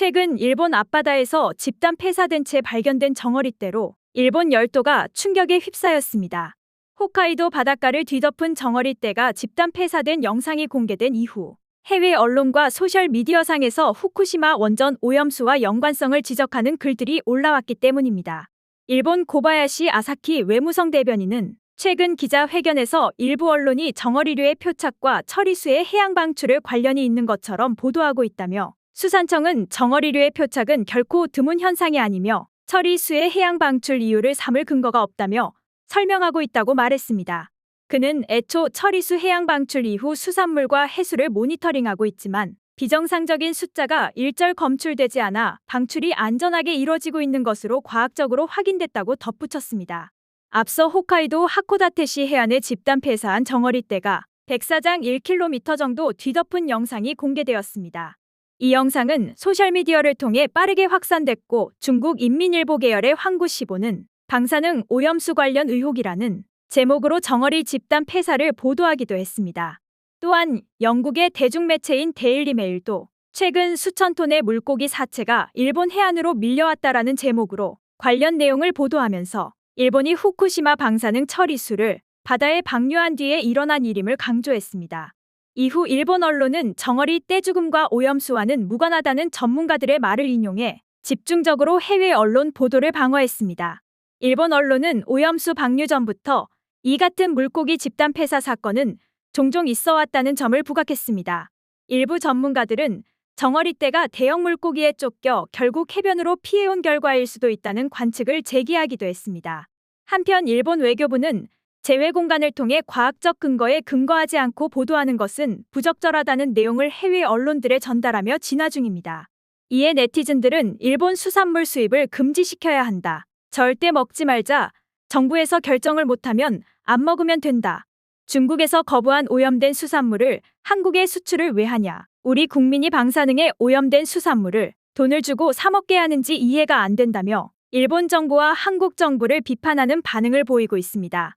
최근 일본 앞바다에서 집단 폐사된 채 발견된 정어리떼로 일본 열도가 충격에 휩싸였습니다. 홋카이도 바닷가를 뒤덮은 정어리떼가 집단 폐사된 영상이 공개된 이후 해외 언론과 소셜 미디어상에서 후쿠시마 원전 오염수와 연관성을 지적하는 글들이 올라왔기 때문입니다. 일본 고바야시 아사키 외무성 대변인은 최근 기자회견에서 일부 언론이 정어리류의 표착과 처리수의 해양 방출을 관련이 있는 것처럼 보도하고 있다며 수산청은 정어리류의 표착은 결코 드문 현상이 아니며 처리수의 해양 방출 이유를 삼을 근거가 없다며 설명하고 있다고 말했습니다. 그는 애초 처리수 해양 방출 이후 수산물과 해수를 모니터링하고 있지만 비정상적인 숫자가 일절 검출되지 않아 방출이 안전하게 이뤄지고 있는 것으로 과학적으로 확인됐다고 덧붙였습니다. 앞서 홋카이도 하코다테시 해안에 집단 폐사한 정어리떼가 백사장 1km 정도 뒤덮은 영상이 공개되었습니다. 이 영상은 소셜미디어를 통해 빠르게 확산됐고 중국 인민일보 계열의 황구 시보는 방사능 오염수 관련 의혹이라는 제목으로 정어리 집단 폐사를 보도하기도 했습니다. 또한 영국의 대중매체인 데일리 메일도 최근 수천 톤의 물고기 사체가 일본 해안으로 밀려왔다라는 제목으로 관련 내용을 보도하면서 일본이 후쿠시마 방사능 처리수를 바다에 방류한 뒤에 일어난 일임을 강조했습니다. 이후 일본 언론은 정어리 떼죽음과 오염수와는 무관하다는 전문가들의 말을 인용해 집중적으로 해외 언론 보도를 방어했습니다. 일본 언론은 오염수 방류 전부터 이 같은 물고기 집단 폐사 사건은 종종 있어 왔다는 점을 부각했습니다. 일부 전문가들은 정어리 떼가 대형 물고기에 쫓겨 결국 해변으로 피해온 결과일 수도 있다는 관측을 제기하기도 했습니다. 한편 일본 외교부는 제외 공간을 통해 과학적 근거에 근거하지 않고 보도하는 것은 부적절하다는 내용을 해외 언론들에 전달하며 진화 중입니다. 이에 네티즌들은 일본 수산물 수입을 금지시켜야 한다. 절대 먹지 말자. 정부에서 결정을 못하면 안 먹으면 된다. 중국에서 거부한 오염된 수산물을 한국에 수출을 왜 하냐. 우리 국민이 방사능에 오염된 수산물을 돈을 주고 사먹게 하는지 이해가 안 된다며 일본 정부와 한국 정부를 비판하는 반응을 보이고 있습니다.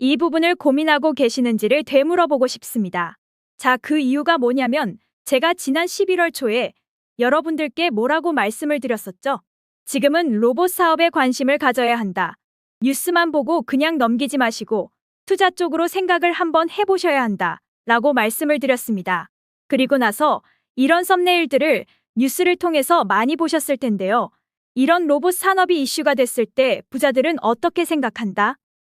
이 부분을 고민하고 계시는지를 되물어보고 싶습니다. 자, 그 이유가 뭐냐면 제가 지난 11월 초에 여러분들께 뭐라고 말씀을 드렸었죠? 지금은 로봇 사업에 관심을 가져야 한다. 뉴스만 보고 그냥 넘기지 마시고 투자 쪽으로 생각을 한번 해보셔야 한다. 라고 말씀을 드렸습니다. 그리고 나서 이런 썸네일들을 뉴스를 통해서 많이 보셨을 텐데요. 이런 로봇 산업이 이슈가 됐을 때 부자들은 어떻게 생각한다?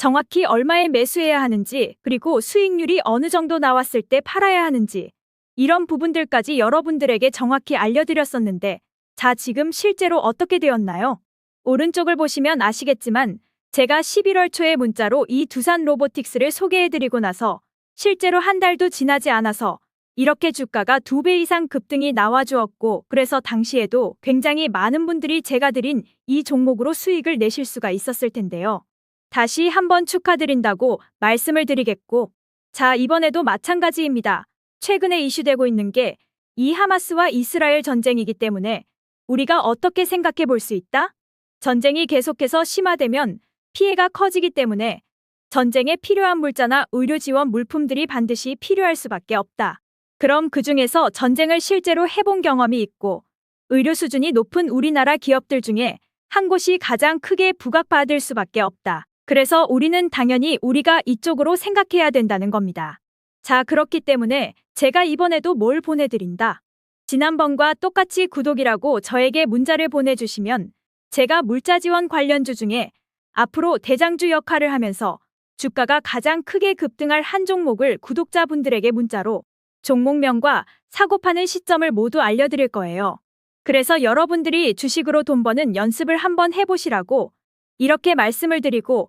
정확히 얼마에 매수해야 하는지, 그리고 수익률이 어느 정도 나왔을 때 팔아야 하는지, 이런 부분들까지 여러분들에게 정확히 알려드렸었는데, 자, 지금 실제로 어떻게 되었나요? 오른쪽을 보시면 아시겠지만, 제가 11월 초에 문자로 이 두산 로보틱스를 소개해드리고 나서, 실제로 한 달도 지나지 않아서, 이렇게 주가가 두 배 이상 급등이 나와주었고, 그래서 당시에도 굉장히 많은 분들이 제가 드린 이 종목으로 수익을 내실 수가 있었을 텐데요. 다시 한번 축하드린다고 말씀을 드리겠고, 자, 이번에도 마찬가지입니다. 최근에 이슈되고 있는 게 이 하마스와 이스라엘 전쟁이기 때문에 우리가 어떻게 생각해 볼 수 있다? 전쟁이 계속해서 심화되면 피해가 커지기 때문에 전쟁에 필요한 물자나 의료 지원 물품들이 반드시 필요할 수밖에 없다. 그럼 그 중에서 전쟁을 실제로 해본 경험이 있고 의료 수준이 높은 우리나라 기업들 중에 한 곳이 가장 크게 부각받을 수밖에 없다. 그래서 우리는 당연히 우리가 이쪽으로 생각해야 된다는 겁니다. 자, 그렇기 때문에 제가 이번에도 뭘 보내드린다. 지난번과 똑같이 구독이라고 저에게 문자를 보내주시면 제가 물자 지원 관련주 중에 앞으로 대장주 역할을 하면서 주가가 가장 크게 급등할 한 종목을 구독자분들에게 문자로 종목명과 사고 파는 시점을 모두 알려드릴 거예요. 그래서 여러분들이 주식으로 돈 버는 연습을 한번 해보시라고 이렇게 말씀을 드리고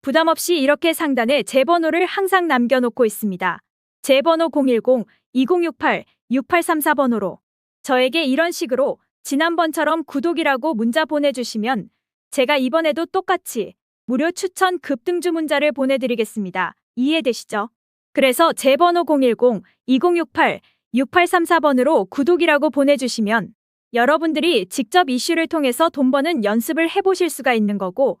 부담 없이 이렇게 상단에 제 번호를 항상 남겨놓고 있습니다. 제 번호 010-2068-6834번호로 저에게 이런 식으로 지난번처럼 구독이라고 문자 보내주시면 제가 이번에도 똑같이 무료 추천 급등주 문자를 보내드리겠습니다. 이해되시죠? 그래서 제 번호 010-2068-6834번으로 구독이라고 보내주시면 여러분들이 직접 이슈를 통해서 돈 버는 연습을 해보실 수가 있는 거고